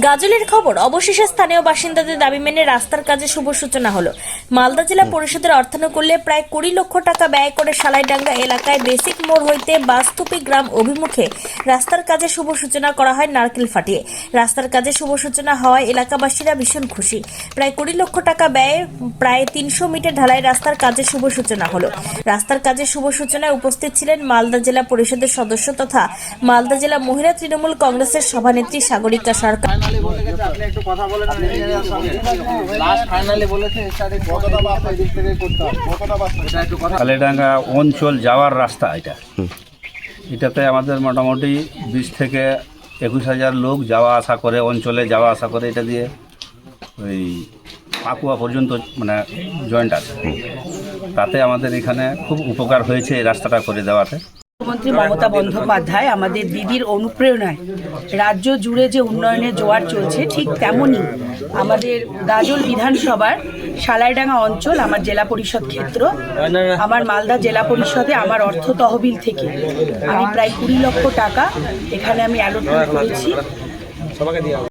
গাজলের খবর অবশেষে স্থানীয় বাসিন্দাদের দাবি মেনে রাস্তার কাজে শুভ সূচনা হলো। মালদা জেলা পরিষদের অর্থানুকূল্যে প্রায় কুড়ি লক্ষ টাকা ব্যয় করে সালাইডাঙ্গা এলাকায় বেসিক মোড় হইতে বাস্তুপি গ্রাম অভিমুখে রাস্তার কাজে শুভ সূচনা করা হয় নারকেল ফাটিয়ে। রাস্তার কাজে শুভ সূচনা হওয়ায় এলাকাবাসীরা ভীষণ খুশি। প্রায় কুড়ি লক্ষ টাকা ব্যয়ে প্রায় তিনশো মিটার ঢালাই রাস্তার কাজে শুভ সূচনা হলো। রাস্তার কাজে শুভ সূচনায় উপস্থিত ছিলেন মালদা জেলা পরিষদের সদস্য তথা মালদা জেলা মহিলা তৃণমূল কংগ্রেসের সভানেত্রী সাগরিকা সরকার। ফাইনালি বলে গেছে আপনি একটু কথা বলে নেন লাস্ট ফাইনালি বলেছে স্টার্টিং কতটা বাস এদিক থেকে করতে হবে। কতটা বাস এটা একটু কথা কালেডাঙ্গা অঞ্চল যাওয়ার রাস্তা এটা। এটাতে আমাদের মোটামুটি বিশ থেকে একুশ হাজার লোক যাওয়া আসা করে অঞ্চলে যাওয়া আসা করে এটা দিয়ে ওই পাকুয়া পর্যন্ত মানে জয়েন্ট আছে। তাতে আমাদের এখানে খুব উপকার হয়েছে এই রাস্তাটা করে দেওয়াতে। মুখ্যমন্ত্রী মমতা বন্দ্যোপাধ্যায় আমাদের দিদির অনুপ্রেরণায় রাজ্য জুড়ে যে উন্নয়নের জোয়ার চলছে, ঠিক তেমনই আমাদের গাজল বিধানসভার সালাইডাঙ্গা অঞ্চল, আমার জেলা পরিষদ ক্ষেত্র, আমার মালদা জেলা পরিষদে আমার অর্থ তহবিল থেকে আমি প্রায় কুড়ি লক্ষ টাকা এখানে আমি অ্যালোটমেন্ট করেছি।